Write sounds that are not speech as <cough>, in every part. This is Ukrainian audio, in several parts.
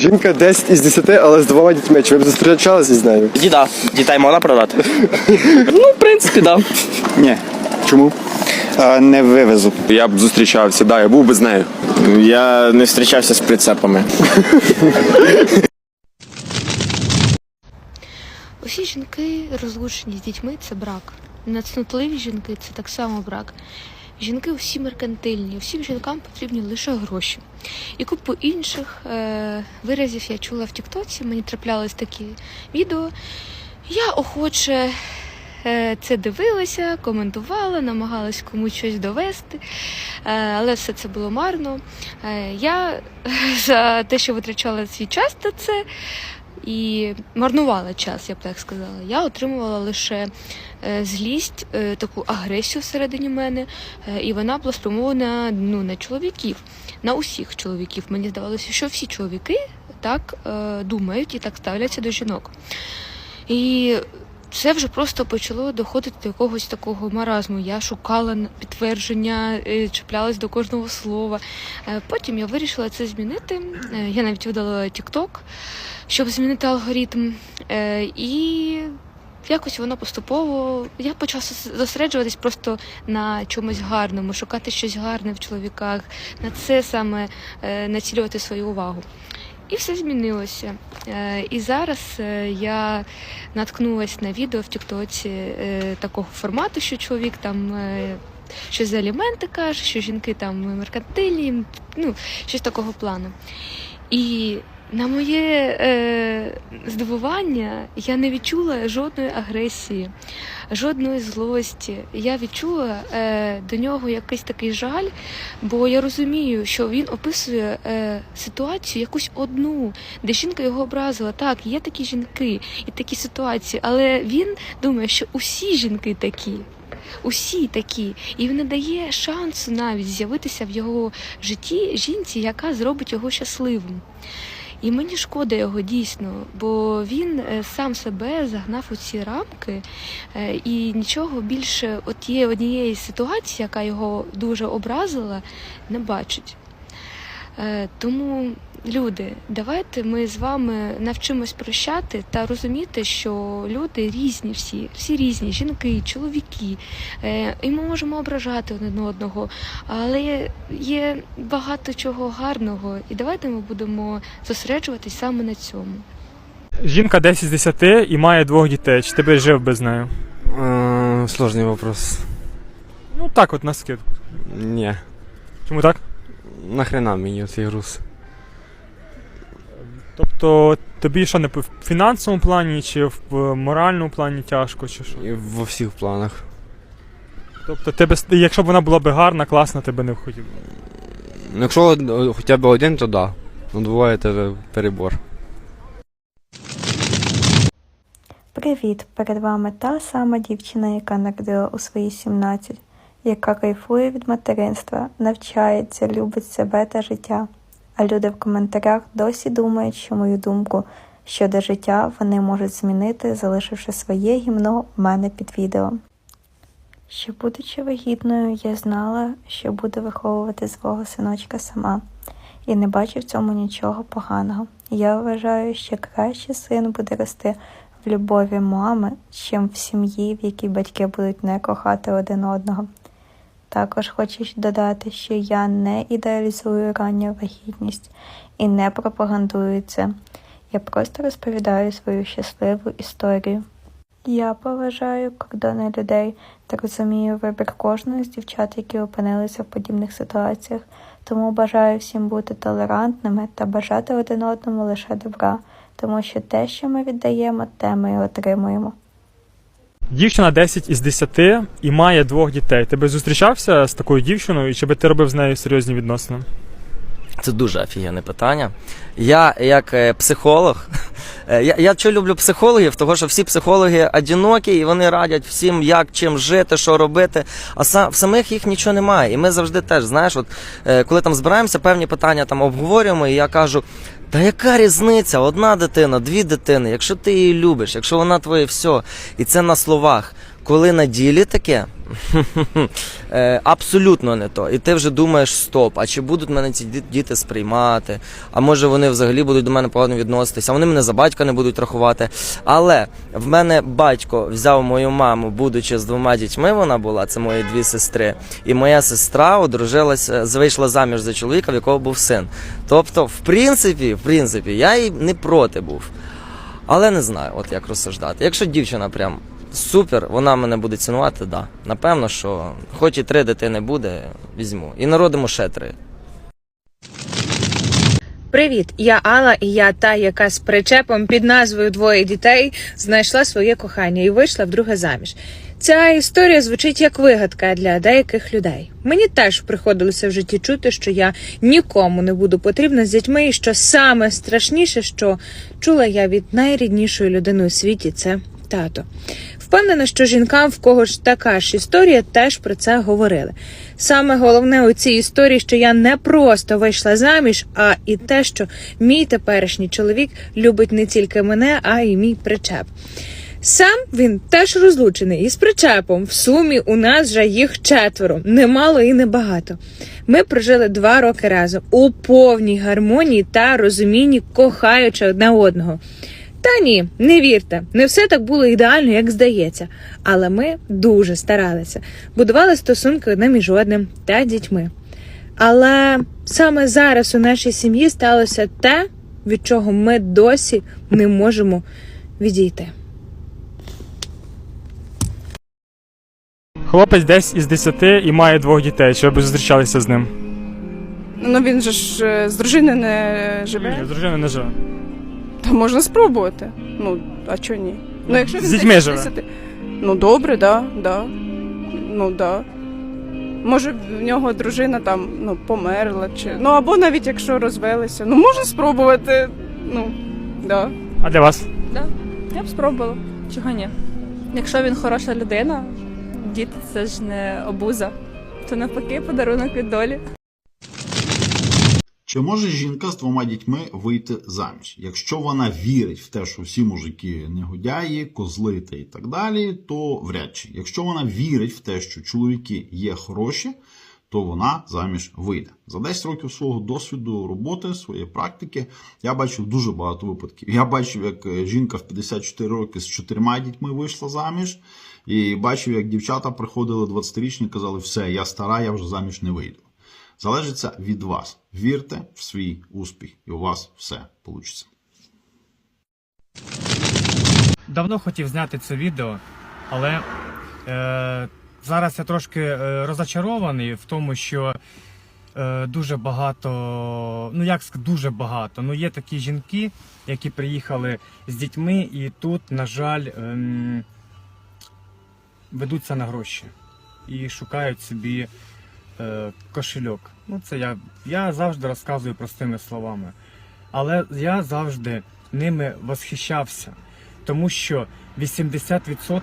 Жінка 10 із 10, але з двома дітьми. Чи ви б зустрічалися з нею? Діда, дітей можна продати? <laughs> ну, в принципі, так. Да. Ні. Чому? А, не вивезу. Я б зустрічався, да, я був би з нею. Я не зустрічався з прицепами. <laughs> Усі жінки розлучені з дітьми це брак. Нецнотливі жінки це так само брак. Жінки всі меркантильні, всім жінкам потрібні лише гроші. І купу інших е, виразів я чула в Тіктоці, мені траплялись такі відео. Я охоче е, це дивилася, коментувала, намагалась комусь щось довести, е, але все це було марно. Е, я <laughs> за те, що витрачала свій час на це, і марнувала час, я б так сказала. Я отримувала лише е, злість, е, таку агресію всередині мене, е, і вона була спрямована ну, на чоловіків, на усіх чоловіків. Мені здавалося, що всі чоловіки так думають і так ставляться до жінок. І це вже просто почало доходити до якогось такого маразму. Я шукала підтвердження, е, чіплялась до кожного слова. Е, Потім я вирішила це змінити. Е, Я навіть видалила TikTok, щоб змінити алгоритм. І якось воно поступово. Я почала зосереджуватись просто на чомусь гарному, шукати щось гарне в чоловіках, на це саме націлювати свою увагу. І все змінилося. Е, І зараз е, я наткнулася на відео в Тіктоці е, такого формату, що чоловік там щось за аліменти каже, що жінки там меркантильні, ну, щось такого плану. І на моє е, здивування я не відчула жодної агресії, жодної злості. Я відчула е, до нього якийсь такий жаль, бо я розумію, що він описує е, ситуацію якусь одну, де жінка його образила. Так, є такі жінки і такі ситуації, але він думає, що усі жінки такі. Усі такі, і він не дає шансу навіть з'явитися в його житті жінці, яка зробить його щасливим. І мені шкода його дійсно, бо він е, сам себе загнав у ці рамки, е, і нічого більше от є однієї ситуації, яка його дуже образила, не бачить. Е, Тому, люди, давайте ми з вами навчимось прощати та розуміти, що люди різні всі, всі різні, жінки, чоловіки, Е, і ми можемо ображати один одного, але є багато чого гарного, і давайте ми будемо зосереджуватись саме на цьому. Жінка 10 з 10 і має двох дітей. Чи ти би жив без нею? Э, Сложный вопрос. Ну так, от на скидку. Не. Чому так? Нахрена мені цей груз? Тобто тобі що не в фінансовому плані, чи в моральному плані тяжко, чи що? І во всіх планах. Тобто, ти якщо б вона була б гарна, класна, ти би не хотів. Ну, Якщо хоча б один, то да. Ну, двоє це перебор. Привіт! Перед вами та сама дівчина, яка народила у свої 17, яка кайфує від материнства, навчається, любить себе та життя. А люди в коментарях досі думають, що мою думку щодо життя вони можуть змінити, залишивши своє гімно в мене під відео. Ще будучи вагітною, я знала, що буду виховувати свого синочка сама, і не бачу в цьому нічого поганого. Я вважаю, що краще син буде рости в любові мами, чим в сім'ї, в якій батьки будуть не кохати один одного. Також хочу додати, що я не ідеалізую ранню вагітність і не пропагандую це. Я просто розповідаю свою щасливу історію. Я поважаю кордони людей та розумію вибір кожної з дівчат, які опинилися в подібних ситуаціях, тому бажаю всім бути толерантними та бажати один одному лише добра, тому що те, що ми віддаємо, те ми і отримуємо. Дівчина 10 із 10 і має двох дітей. Ти би зустрічався з такою дівчиною, і чи би ти робив з нею серйозні відносини? Це дуже офігенне питання. Я, як е, психолог, я, я чого люблю психологів, тому що всі психологи одинокі, і вони радять всім, як чим жити, що робити. А сам в самих їх нічого немає. І ми завжди теж, знаєш, от е, коли там збираємося, певні питання там обговорюємо, і я кажу. Та яка різниця? Одна дитина, дві дитини, якщо ти її любиш, якщо вона твоє все, і це на словах. Коли на ділі таке, <laughs> е, абсолютно не то. І ти вже думаєш, стоп, а чи будуть мене ці діти сприймати? А може вони взагалі будуть до мене погано відноситися, а вони мене за батька не будуть рахувати. Але в мене батько взяв мою маму, будучи з двома дітьми, вона була, це мої дві сестри. І моя сестра одружилася, вийшла заміж за чоловіка, в якого був син. Тобто, в принципі, в принципі, я і не проти був. Але не знаю, от як розсуждати. Якщо дівчина прям супер, вона мене буде цінувати, да. Напевно, що хоч і три дитини буде, візьму. І народимо ще три. Привіт, я Алла, і я та, яка з причепом під назвою Двоє дітей знайшла своє кохання і вийшла вдруге заміж. Ця історія звучить як вигадка для деяких людей. Мені теж приходилося в житті чути, що я нікому не буду потрібна з дітьми, і що саме страшніше, що чула я від найріднішої людини у світі, це тато. Впевнена, що жінкам, в кого ж така ж історія, теж про це говорили. Саме головне у цій історії, що я не просто вийшла заміж, а і те, що мій теперішній чоловік любить не тільки мене, а й мій причеп. Сам він теж розлучений із причепом. В сумі у нас вже їх четверо, немало і небагато. Ми прожили два роки разом у повній гармонії та розумінні, кохаючи одне одного. Та ні, не вірте, не все так було ідеально, як здається. Але ми дуже старалися, будували стосунки одне між одним та дітьми. Але саме зараз у нашій сім'ї сталося те, від чого ми досі не можемо відійти. Хлопець десь із 10 і має двох дітей. Чи ви зустрічалися з ним? Ну він же ж е, з дружиною не живе, Ні, з дружиною не живе. То можна спробувати. Ну, а чого ні? Ну, якщо він З дітьми живе? 10 Ну добре, да, да. Ну да. Може, в нього дружина там ну, померла, чи. Ну або навіть якщо розвелися. Ну, можна спробувати. Ну, да. А для вас? Я б спробувала. Чого ні? Якщо він хороша людина, діти це ж не обуза. То навпаки подарунок від долі. Чи може жінка з двома дітьми вийти заміж? Якщо вона вірить в те, що всі мужики негодяї, козли та і так далі, то вряд чи. Якщо вона вірить в те, що чоловіки є хороші, то вона заміж вийде. За 10 років свого досвіду роботи, своєї практики, я бачив дуже багато випадків. Я бачив, як е, жінка в 54 роки з чотирма дітьми вийшла заміж, і бачив, як дівчата приходили 20-річні і казали, все, я стара, я вже заміж не вийду. Залежить це від вас. Вірте в свій успіх, і у вас все вийде. Давно хотів зняти це відео, але е, зараз я трошки е, розочарований в тому, що е, дуже багато, ну як дуже багато. Ну є такі жінки, які приїхали з дітьми, і тут, на жаль, ем, ведуться на гроші і шукають собі е, кошельок. Ну, це я, я завжди розказую простими словами. Але я завжди ними восхищався, тому що 80%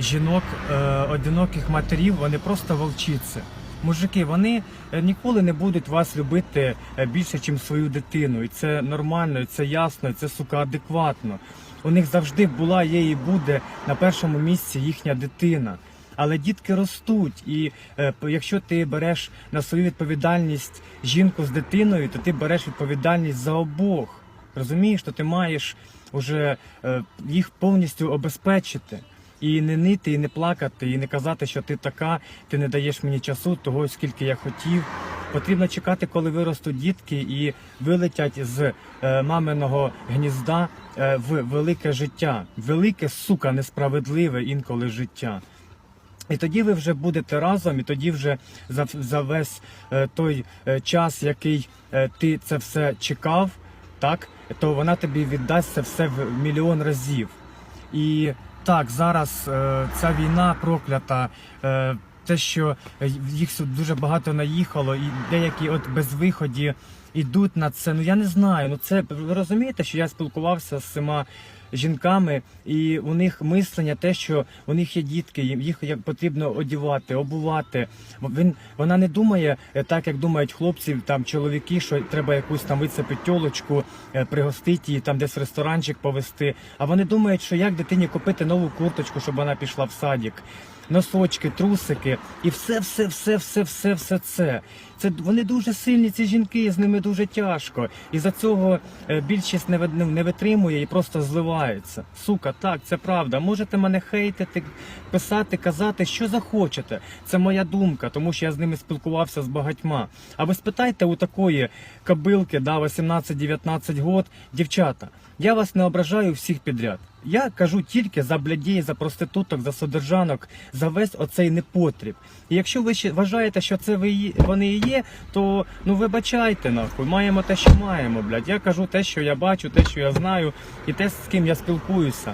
жінок, е, одиноких матерів, вони просто вовчиці. Мужики, вони е, ніколи не будуть вас любити е, більше, ніж свою дитину. І це нормально, і це ясно, і це сука адекватно. У них завжди була, є і буде на першому місці їхня дитина. Але дітки ростуть, і е, якщо ти береш на свою відповідальність жінку з дитиною, то ти береш відповідальність за обох. Розумієш, то ти маєш уже е, їх повністю обезпечити. І не нити, і не плакати, і не казати, що ти така, ти не даєш мені часу, того скільки я хотів. Потрібно чекати, коли виростуть дітки і вилетять з е, маминого гнізда е, в велике життя. Велике, сука, несправедливе інколи життя. І тоді ви вже будете разом, і тоді вже за, за весь е, той е, час, який е, ти це все чекав, так, то вона тобі віддасть це все в мільйон разів. І так, зараз ця війна проклята, те, що їх дуже багато наїхало, і деякі от безвиході йдуть на це. Ну я не знаю. Ну це ви розумієте, що я спілкувався з цими жінками, і у них мислення те, що у них є дітки, їх потрібно одівати, обувати. Він вона не думає е, так, як думають хлопці, там чоловіки, що треба якусь там вицепити тьолочку, е, пригостити її, там десь в ресторанчик повести. А вони думають, що як дитині купити нову курточку, щоб вона пішла в садик. Носочки, трусики і все, все, все, все, все, все це. Це вони дуже сильні, ці жінки, з ними дуже тяжко. І за цього е, більшість не, ви- не витримує і просто зливається. Сука, так, це правда. Можете мене хейтити, писати, казати, що захочете. Це моя думка, тому що я з ними спілкувався з багатьма. А ви спитайте у такої кабилки, да, 18-19 год, дівчата. Я вас не ображаю всіх підряд. Я кажу тільки за блядей, за проституток, за содержанок, за весь оцей непотріб. І якщо ви вважаєте, що це ви вони і то ну вибачайте нахуй, маємо те, що маємо, блядь. Я кажу те, що я бачу, те, що я знаю, і те, з ким я спілкуюся.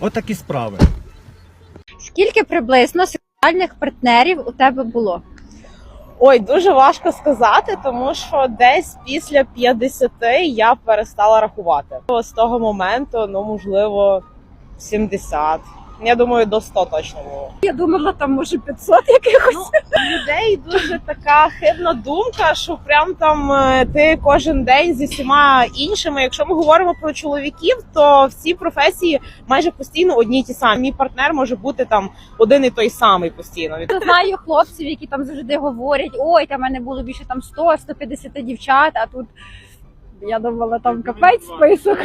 Отакі справи. Скільки приблизно сексуальних партнерів у тебе було? Ой, дуже важко сказати, тому що десь після 50 я перестала рахувати. З того моменту, ну можливо, 70. Я думаю, до 100 точно було. Я думала, там може 500 якихось. Ну, у людей дуже така хибна думка, що прям там е, ти кожен день зі всіма іншими. Якщо ми говоримо про чоловіків, то всі професії майже постійно одні й ті самі. Мій партнер може бути там один і той самий постійно. Знаю хлопців, які там завжди говорять: ой, там мене було більше там 100-150 дівчат, а тут я думала, там капець список.